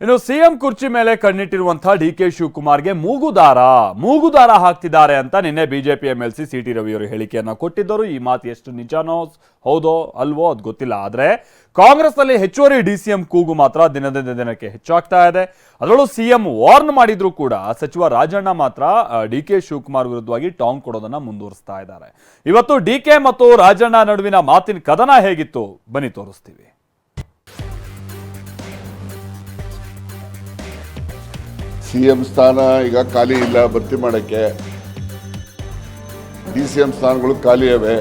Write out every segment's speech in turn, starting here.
ಇನ್ನು ಸಿಎಂ ಕುರ್ಚಿ ಮೇಲೆ ಕಣ್ಣಿಟ್ಟಿರುವಂತಹ ಡಿ ಕೆ ಶಿವಕುಮಾರ್ಗೆ ಮೂಗುದಾರ ಮೂಗುದಾರ ಹಾಕ್ತಿದ್ದಾರೆ ಅಂತ ನಿನ್ನೆ BJP M L C C T ರವಿಯವರು ಹೇಳಿಕೆಯನ್ನ ಕೊಟ್ಟಿದ್ದರು. ಈ ಮಾತು ಎಷ್ಟು ನಿಜಾನೋ ಹೌದೋ ಅಲ್ವೋ ಅದು ಗೊತ್ತಿಲ್ಲ. ಆದ್ರೆ ಕಾಂಗ್ರೆಸ್ನಲ್ಲಿ ಹೆಚ್ಚುವರಿ ಡಿ ಸಿ ಎಂ ಕೂಗು ಮಾತ್ರ ದಿನದಿಂದ ದಿನಕ್ಕೆ ಹೆಚ್ಚಾಗ್ತಾ ಇದೆ. ಅದರಲ್ಲೂ ಸಿಎಂ ವಾರ್ನ್ ಮಾಡಿದ್ರು ಕೂಡ ಸಚಿವ ರಾಜಣ್ಣ ಮಾತ್ರ ಡಿ ಕೆ ಶಿವಕುಮಾರ್ ವಿರುದ್ಧವಾಗಿ ಟಾಂಗ್ ಕೊಡೋದನ್ನ ಮುಂದುವರಿಸ್ತಾ ಇದ್ದಾರೆ. ಇವತ್ತು ಡಿ ಕೆ ಮತ್ತು ರಾಜಣ್ಣ ನಡುವಿನ ಮಾತಿನ ಕದನ ಹೇಗಿತ್ತು? ಬನ್ನಿ ತೋರಿಸ್ತೀವಿ. ಸಿ ಎಂ ಸ್ಥಾನ ಈಗ ಖಾಲಿ ಇಲ್ಲ ಭರ್ತಿ ಮಾಡೋಕ್ಕೆ. ಡಿ ಸಿ ಎಂ ಸ್ಥಾನಗಳು ಖಾಲಿ ಇವೆ.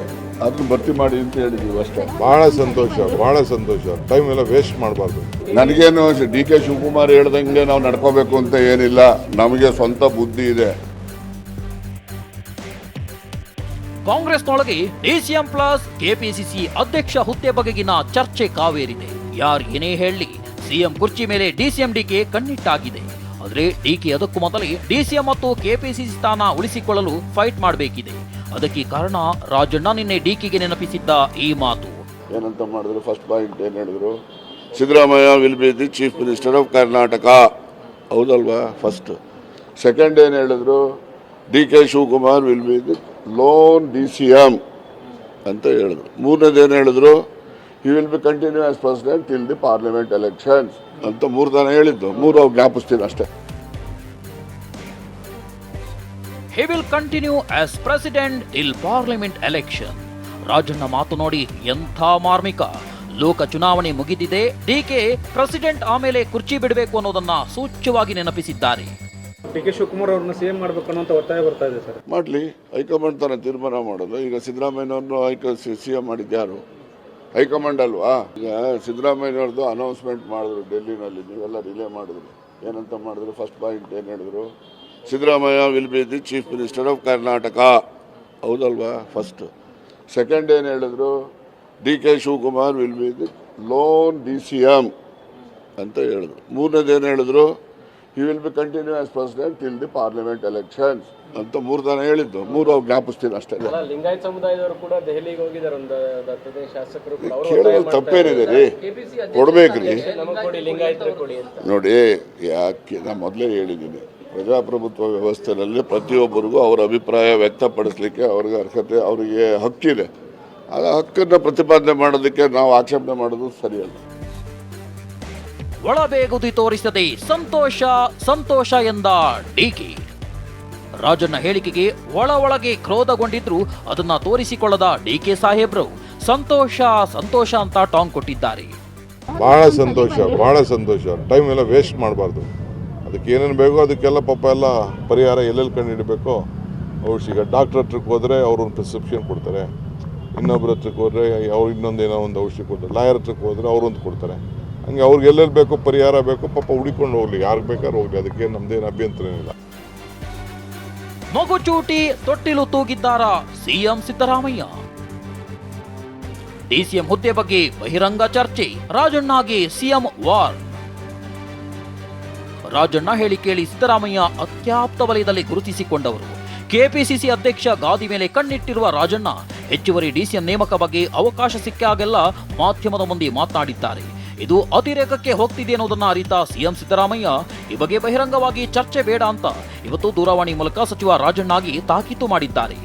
ಅದನ್ನ ಭರ್ತಿ ಮಾಡಿ ಅಂತ ಹೇಳಿದೀವಿ ಅಷ್ಟೇ. ಬಹಳ ಸಂತೋಷ ಬಹಳ ಸಂತೋಷ. ಟೈಮ್ ಎಲ್ಲ ವೇಸ್ಟ್ ಮಾಡಬಾರ್ದು. ನನಗೇನು ಡಿ ಕೆ ಶಿವಕುಮಾರ್ ಹೇಳ್ದಂಗೆ ನಾವು ನಡ್ಕೋಬೇಕು ಅಂತ ಏನಿಲ್ಲ. ನಮಗೆ ಸ್ವಂತ ಬುದ್ಧಿ ಇದೆ. ಕಾಂಗ್ರೆಸ್ನೊಳಗೆ ಡಿಸಿಎಂ ಪ್ಲಸ್ ಕೆಪಿಸಿಸಿ ಅಧ್ಯಕ್ಷ ಹುದ್ದೆ ಬಗೆಗಿನ ಚರ್ಚೆ ಕಾವೇರಿದೆ. ಯಾರು ಏನೇ ಹೇಳಲಿ ಸಿಎಂ ಕುರ್ಚಿ ಮೇಲೆ ಡಿಸಿಎಂ ಡಿಕೆ ಕಣ್ಣಿಟ್ಟಾಗಿದೆ. ಆದ್ರೆ ಡಿಕೆ ಅದಕ್ಕೂ ಮೊದಲೇ ಡಿಸಿಎಂ ಮತ್ತು ಕೆಪಿಸಿಸಿ ಸ್ಥಾನ ಉಳಿಸಿಕೊಳ್ಳಲು ಫೈಟ್ ಮಾಡಬೇಕಿದೆ. ಅದಕ್ಕೆ ಕಾರಣ ರಾಜಣ್ಣ ನಿನ್ನೆ ಡಿಕೆಗೆ ನೆನಪಿಸಿದ್ದ ಈ ಮಾತು. ಏನಂತ ಮಾಡಿದ್ರು? ಫಸ್ಟ್ ಪಾಯಿಂಟ್ ಏನು ಹೇಳಿದ್ರು? Siddaramaiah will be the chief minister of Karnataka ಹೌದಲ್ವಾ? ಫಸ್ಟ್ ಸೆಕೆಂಡ್ ಏನು ಹೇಳಿದ್ರು? D K Shivakumar will be the lone D C M ಅಂತ ಹೇಳಿದ್ರು. ಮೂರನೇದು ಏನು ಹೇಳಿದ್ರು? He will be continue as president till the parliament election ಅಂತ ಮೂರು ದಿನ ಹೇಳಿದ್ದು. ಮೂರು ಅವ್ರು ಜ್ಞಾಪಿಸ್ತೀನಿ ಅಷ್ಟೇ. He will continue as president till parliament election Rajanna ಮಾತು ನೋಡಿ ಎಂಥ ಮಾರ್ಮಿಕ. ಲೋಕ ಚುನಾವಣೆ ಮುಗಿದಿದೆ. ಡಿಕೆ ಪ್ರೆಸಿಡೆಂಟ್ ಆಮೇಲೆ ಕುರ್ಚಿ ಬಿಡಬೇಕು ಅನ್ನೋದನ್ನ ಸೂಚ್ಯವಾಗಿ ನೆನಪಿಸಿದ್ದಾರೆ. ಡಿ ಕೆ ಶಿವಕುಮಾರ್ ಅವ್ರನ್ನ ಸಿಎಂ ಮಾಡಬೇಕು ಅನ್ನೋ ಒತ್ತಾಯ ಬರ್ತಾ ಇದೆ ಸರ್. ಮಾಡಲಿ. ಹೈಕಮಾಂಡ್ ತನ ತೀರ್ಮಾನ ಮಾಡೋದು. ಈಗ ಸಿದ್ದರಾಮಯ್ಯನವ್ರನ್ನು ಹೈಕ ಸಿ ಎಂ ಮಾಡಿದ್ದು ಯಾರು? ಹೈಕಮಾಂಡ್ ಅಲ್ವಾ? ಈಗ ಸಿದ್ದರಾಮಯ್ಯವ್ರದ್ದು ಅನೌನ್ಸ್ಮೆಂಟ್ ಮಾಡಿದ್ರು ಡೆಲ್ಲಿನಲ್ಲಿ, ನೀವೆಲ್ಲ ರಿಲೇ ಮಾಡಿದ್ರು. ಏನಂತ ಮಾಡಿದ್ರು? ಫಸ್ಟ್ ಪಾಯಿಂಟ್ ಏನು ಹೇಳಿದ್ರು? Siddaramaiah will be the chief minister of Karnataka ಹೌದಲ್ವಾ? ಫಸ್ಟ್ ಸೆಕೆಂಡ್ ಏನು ಹೇಳಿದ್ರು? D K Shivakumar will be the lone D C M ಅಂತ ಹೇಳಿದ್ರು. ಮೂರನೇದು ಏನು ಹೇಳಿದ್ರು? He will be continue as president till the parliament election ಅಂತ ಮೂರು ಜನ ಹೇಳಿದ್ದು. ಮೂರು ಅವ್ರು ಜ್ಞಾಪಿಸ್ತೀನಿ ಅಷ್ಟೇ ಲಿಂಗಾಯತ್ ಸಮುದಾಯದವರು ಕೂಡ ದೆಹಲಿಗೆ ಹೋಗಿದ್ದಾರೆ. ಒಂದು ಶಾಸಕರು ಕೇಳೋದು ತಪ್ಪೇನಿದೆ ರೀ? ಕೊಡ್ಬೇಕ್ರಿ. ನೋಡಿ ಯಾಕೆ ನಾ ಮೊದಲೇ ಹೇಳಿದ್ದೀನಿ. ಪ್ರಜಾಪ್ರಭುತ್ವ ವ್ಯವಸ್ಥೆಯಲ್ಲಿ ಪ್ರತಿಯೊಬ್ಬರಿಗೂ ಅವರ ಅಭಿಪ್ರಾಯ ವ್ಯಕ್ತಪಡಿಸಲಿಕ್ಕೆ ಅವ್ರಿಗೆ ಅರ್ಹತೆ ಅವರಿಗೆ ಹಕ್ಕಿದೆ. ಆ ಹಕ್ಕನ್ನು ಪ್ರತಿಪಾದನೆ ಮಾಡೋದಕ್ಕೆ ನಾವು ಆಕ್ಷೇಪಣೆ ಮಾಡೋದು ಸರಿಯಲ್ಲ. ಒಳಬೇಗುದಿ ತೋರಿಸದೆ ಸಂತೋಷ ಸಂತೋಷ ಎಂದ ಡಿಕೆ. ರಾಜನ ಹೇಳಿಕೆಗೆ ಒಳ ಒಳಗೆ ಕ್ರೋಧಗೊಂಡಿದ್ರು ಅದನ್ನ ತೋರಿಸಿಕೊಳ್ಳದ ಡಿಕೆ ಸಾಹೇಬ್ರು. ಸಂತೋಷ ಸಂತೋಷ ಅಂತ ಟಾಂಗ್ ಕೊಟ್ಟಿದ್ದಾರೆ. ಬಹಳ ಸಂತೋಷ ಬಹಳ ಸಂತೋಷ. ಟೈಮ್ ಎಲ್ಲ ವೇಸ್ಟ್ ಮಾಡಬಾರ್ದು. ಅದಕ್ಕೆ ಏನೇನು ಬೇಕೋ ಅದಕ್ಕೆಲ್ಲ ಪಾಪ ಎಲ್ಲ ಪರಿಹಾರ ಎಲ್ಲೆಲ್ಲಿ ಕಂಡು ಹಿಡಬೇಕೋ? ಅವ್ರು ಈಗ ಡಾಕ್ಟ್ರ್ ಹತ್ರಕ್ಕೆ ಹೋದರೆ ಅವರು ಒಂದು ಪ್ರಿಸ್ಕ್ರಿಪ್ಷನ್ ಕೊಡ್ತಾರೆ. ಇನ್ನೊಬ್ಬರ ಹತ್ರಕ್ಕೆ ಹೋದರೆ ಅವ್ರು ಇನ್ನೊಂದೇನೋ ಒಂದು ಔಷಧಿ ಕೊಡ್ತಾರೆ. ಲಾಯರ್ ಹತ್ರಕ್ಕೆ ಹೋದರೆ ಅವರೊಂದು ಕೊಡ್ತಾರೆ. ಹಂಗೆ ಅವ್ರಿಗೆ ಎಲ್ಲೆಲ್ಲಿ ಬೇಕೋ ಪರಿಹಾರ ಬೇಕೋ ಪಾಪ ಹುಡಿಕೊಂಡು ಹೋಗ್ಲಿ. ಯಾರಿಗೆ ಬೇಕಾದ್ರೂ ಹೋಗ್ಲಿ. ಅದಕ್ಕೆ ನಮ್ದೇನು ಅಭ್ಯಂತರ ಏನಿಲ್ಲ. ಮಗುಚೂಟಿ ತೊಟ್ಟಿಲು ತೂಗಿದ್ದಾರ ಸಿಎಂ ಸಿದ್ದರಾಮಯ್ಯ. ಡಿಸಿಎಂ ಹುದ್ದೆ ಬಗ್ಗೆ ಬಹಿರಂಗ ಚರ್ಚೆ. ರಾಜಣ್ಣಗೆ ಸಿಎಂ ವಾರ್. ರಾಜಣ್ಣ ಹೇಳಿ ಕೇಳಿ ಸಿದ್ದರಾಮಯ್ಯ ಅತ್ಯಾಪ್ತ ವಲಯದಲ್ಲಿ ಗುರುತಿಸಿಕೊಂಡವರು. ಕೆಪಿಸಿಸಿ ಅಧ್ಯಕ್ಷ ಗಾದಿ ಮೇಲೆ ಕಣ್ಣಿಟ್ಟಿರುವ ರಾಜಣ್ಣ ಹೆಚ್ಚುವರಿ ಡಿಸಿಎಂ ನೇಮಕ ಬಗ್ಗೆ ಅವಕಾಶ ಸಿಕ್ಕಾಗೆಲ್ಲ ಮಾಧ್ಯಮದ ಮುಂದೆ ಮಾತನಾಡಿದ್ದಾರೆ ಇದು ಅತಿರೇಕಕ್ಕೆ ಹೋಗ್ತಿದೆ ಅನ್ನೋದನ್ನ ಅರಿತ ಸಿಎಂ ಸಿದ್ದರಾಮಯ್ಯ. ಈ ಬಗ್ಗೆ ಬಹಿರಂಗವಾಗಿ ಚರ್ಚೆ ಬೇಡ ಅಂತ ಇವತ್ತು ದೂರವಾಣಿ ಮೂಲಕ ಸಚಿವ ರಾಜಣ್ಣಾಗಿ ತಾಕೀತು ಮಾಡಿದ್ದಾರೆ.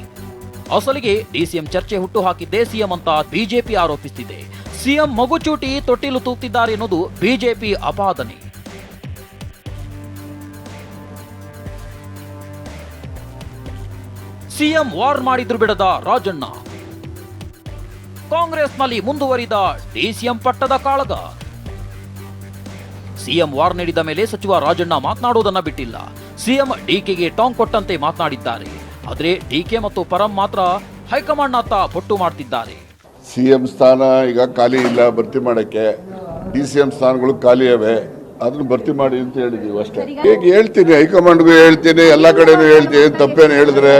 ಅಸಲಿಗೆ ಡಿಸಿಎಂ ಚರ್ಚೆ ಹುಟ್ಟು ಹಾಕಿದ್ದೆ ಸಿಎಂ ಅಂತ ಬಿಜೆಪಿ ಆರೋಪಿಸುತ್ತಿದೆ ಸಿಎಂ ಮಗುಚೂಟಿ ತೊಟ್ಟಿಲು ತೂಗ್ತಿದ್ದಾರೆ ಎನ್ನುವುದು ಬಿಜೆಪಿ ಅಪಾದನೆ. ಸಿಎಂ ವಾರ್ ಮಾಡಿದ್ರು ಬಿಡದ ರಾಜಣ್ಣ. ಕಾಂಗ್ರೆಸ್ನಲ್ಲಿ ಮುಂದುವರಿದ ಡಿಸಿಎಂ ಪಟ್ಟದ ಕಾಳಗ. ಸಿಎಂ ವಾರ್ ನೀಡಿದ ಮೇಲೆ ಸಚಿವ ರಾಜಣ್ಣ ಮಾತನಾಡುವುದನ್ನ ಬಿಟ್ಟಿಲ್ಲ. ಸಿಎಂ ಡಿಕೆಗೆ ಟಾಂಗ್ ಕೊಟ್ಟಂತೆ ಮಾತನಾಡಿದ್ದಾರೆ. ಆದರೆ ಡಿಕೆ ಮತ್ತು ಪರಂ ಮಾತ್ರ ಹೈಕಮಾಂಡ್ನತ್ತ ಪಟ್ಟು ಮಾಡ್ತಿದ್ದಾರೆ. ಸಿಎಂ ಸ್ಥಾನ ಈಗ ಖಾಲಿ ಇಲ್ಲ ಭರ್ತಿ ಮಾಡೋಕ್ಕೆ. ಡಿ ಸಿ ಎಂ ಸ್ಥಾನಗಳು ಖಾಲಿ ಅದನ್ನು ಭರ್ತಿ ಮಾಡಿ ಅಂತ ಹೇಳಿದೀವಿ ಅಷ್ಟೇ. ಈಗ ಹೇಳ್ತೀನಿ ಹೈಕಮಾಂಡ್ಗೂ ಹೇಳ್ತೀನಿ ಎಲ್ಲ ಕಡೆನೂ ಹೇಳ್ತೀನಿ ತಪ್ಪೇನು ಹೇಳಿದ್ರೆ.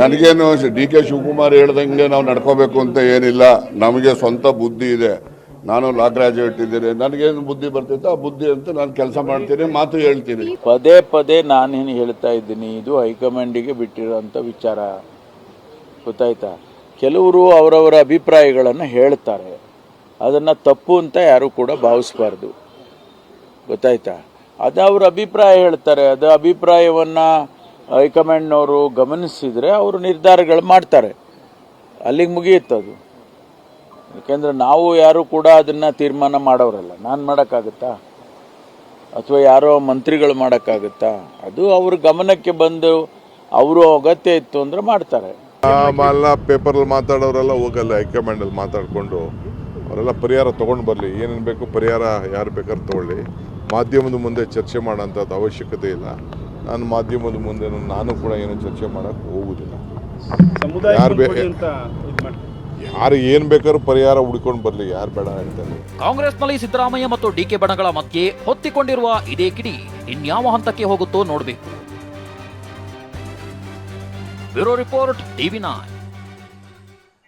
ನನಗೇನು ಡಿ ಕೆ ಶಿವಕುಮಾರ್ ಹೇಳ್ದಂಗೆ ನಾವು ನಡ್ಕೋಬೇಕು ಅಂತ ಏನಿಲ್ಲ. ನಮಗೆ ಸ್ವಂತ ಬುದ್ಧಿ ಇದೆ. ನಾನು ಲಾ ಗ್ರಾಜುಯೇಟ್ ಇದ್ದೀನಿ. ನನಗೇನು ಬುದ್ಧಿ ಬರ್ತಿತ್ತು ಆ ಬುದ್ಧಿ ಅಂತ ನಾನು ಕೆಲಸ ಮಾಡ್ತೀನಿ, ಮಾತು ಹೇಳ್ತೀನಿ. ಪದೇ ಪದೇ ನಾನೇನು ಹೇಳ್ತಾ ಇದ್ದೀನಿ, ಇದು ಹೈಕಮಾಂಡಿಗೆ ಬಿಟ್ಟಿರೋಂಥ ವಿಚಾರ. ಗೊತ್ತಾಯ್ತಾ? ಕೆಲವರು ಅವರವರ ಅಭಿಪ್ರಾಯಗಳನ್ನು ಹೇಳ್ತಾರೆ. ಅದನ್ನು ತಪ್ಪು ಅಂತ ಯಾರೂ ಕೂಡ ಭಾವಿಸ್ಬಾರ್ದು. ಗೊತ್ತಾಯ್ತಾ? ಅದು ಅವ್ರ ಅಭಿಪ್ರಾಯ ಹೇಳ್ತಾರೆ. ಅದು ಅಭಿಪ್ರಾಯವನ್ನು ಹೈಕಮಾಂಡ್ನವರು ಗಮನಿಸಿದರೆ ಅವರು ನಿರ್ಧಾರಗಳು ಮಾಡ್ತಾರೆ. ಅಲ್ಲಿಗೆ ಮುಗಿಯುತ್ತದು. ಯಾಕೆಂದ್ರೆ ನಾವು ಯಾರು ಕೂಡ ಅದನ್ನು ತೀರ್ಮಾನ ಮಾಡೋರಲ್ಲ. ನಾನು ಮಾಡೋಕ್ಕಾಗುತ್ತಾ? ಅಥವಾ ಯಾರೋ ಮಂತ್ರಿಗಳು ಮಾಡೋಕ್ಕಾಗುತ್ತಾ? ಅದು ಅವ್ರ ಗಮನಕ್ಕೆ ಬಂದು ಅವರು ಅಗತ್ಯ ಇತ್ತು ಅಂದರೆ ಮಾಡ್ತಾರೆ. ಪೇಪರ್ ಪೇಪರಲ್ಲಿ ಮಾತಾಡೋರೆಲ್ಲ ಹೋಗಲ್ಲ ಹೈಕಮಾಂಡಲ್ಲಿ ಮಾತಾಡಿಕೊಂಡು. ಅವರೆಲ್ಲ ಪರಿಹಾರ ತೊಗೊಂಡು ಬರಲಿ. ಏನೇನು ಬೇಕು ಪರಿಹಾರ ಯಾರು ಬೇಕಾದ್ರೆ ತಗೊಳ್ಳಿ. ಮಾಧ್ಯಮದ ಮುಂದೆ ಚರ್ಚೆ ಮಾಡೋಂಥದ್ದು ಅವಶ್ಯಕತೆ ಇಲ್ಲ. ನಾನು ಮಾಧ್ಯಮದ ಮುಂದೆ ನಾನು ಕೂಡ ಏನು ಚರ್ಚೆ ಮಾಡೋಕ್ಕೆ ಹೋಗುವುದಿಲ್ಲ ಯಾರು ಬೇ ಯಾರು ಏನು ಬೇಕಾದ್ರೂ ಪರಿಹಾರ ಹುಡ್ಕೊಂಡು ಬರಲಿ, ಯಾರು ಬೇಡ ಹೇಳ್ತಾರೆ ಕಾಂಗ್ರೆಸ್ನಲ್ಲಿ ಸಿದ್ದರಾಮಯ್ಯ ಮತ್ತು ಡಿಕೆ ಬಣಗಳ ಮಧ್ಯೆ ಹೊತ್ತಿಕೊಂಡಿರುವ ಇದೇ ಕಿಡಿ ಇನ್ಯಾವ ಹಂತಕ್ಕೆ ಹೋಗುತ್ತೋ ನೋಡಬೇಕು. Bureau report TV nine